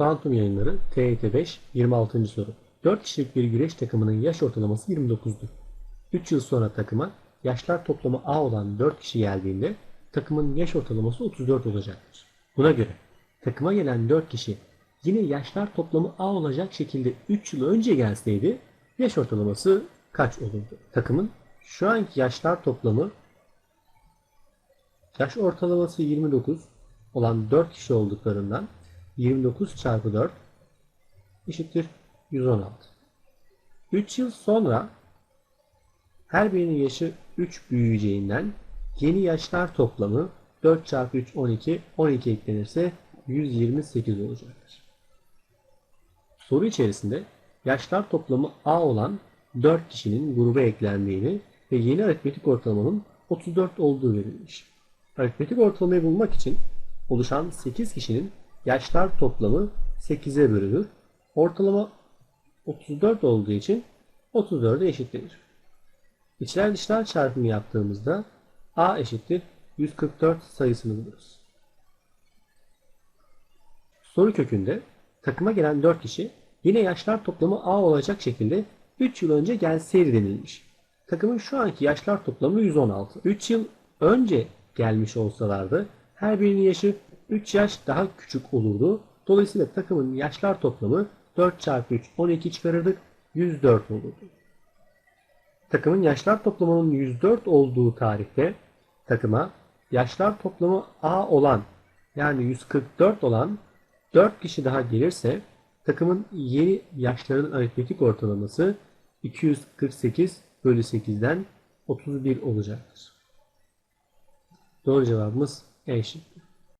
Kuantum yayınları TYT 5 26. soru. 4 kişilik bir güreş takımının yaş ortalaması 29'dur. 3 yıl sonra takıma yaşlar toplamı A olan 4 kişi geldiğinde takımın yaş ortalaması 34 olacaktır. Buna göre takıma gelen 4 kişi yine yaşlar toplamı A olacak şekilde 3 yıl önce gelseydi yaş ortalaması kaç olurdu? Takımın şu anki yaşlar toplamı yaş ortalaması 29 olan 4 kişi olduklarından 29 çarpı 4 eşittir 116. 3 yıl sonra her birinin yaşı 3 büyüyeceğinden yeni yaşlar toplamı 4 çarpı 3 12 12 eklenirse 128 olacaktır. Soru içerisinde yaşlar toplamı A olan 4 kişinin gruba eklendiğini ve yeni aritmetik ortalamanın 34 olduğu verilmiş. Aritmetik ortalamayı bulmak için oluşan 8 kişinin yaşlar toplamı 8'e bölünür. Ortalama 34 olduğu için 34'e eşitlenir. İçler dışlar çarpımı yaptığımızda A eşittir 144 sayısını buluruz. Soru kökünde takıma gelen 4 kişi yine yaşlar toplamı A olacak şekilde 3 yıl önce gelseydi denilmiş. Takımın şu anki yaşlar toplamı 116. 3 yıl önce gelmiş olsalardı her birinin yaşı 3 yaş daha küçük olurdu. Dolayısıyla takımın yaşlar toplamı 4 çarpı 3 12 çıkarırdık 104 olurdu. Takımın yaşlar toplamının 104 olduğu tarihte takıma yaşlar toplamı A olan yani 144 olan 4 kişi daha gelirse takımın yeni yaşların aritmetik ortalaması 248 bölü 8'den 31 olacaktır. Doğru cevabımız E şıkkı.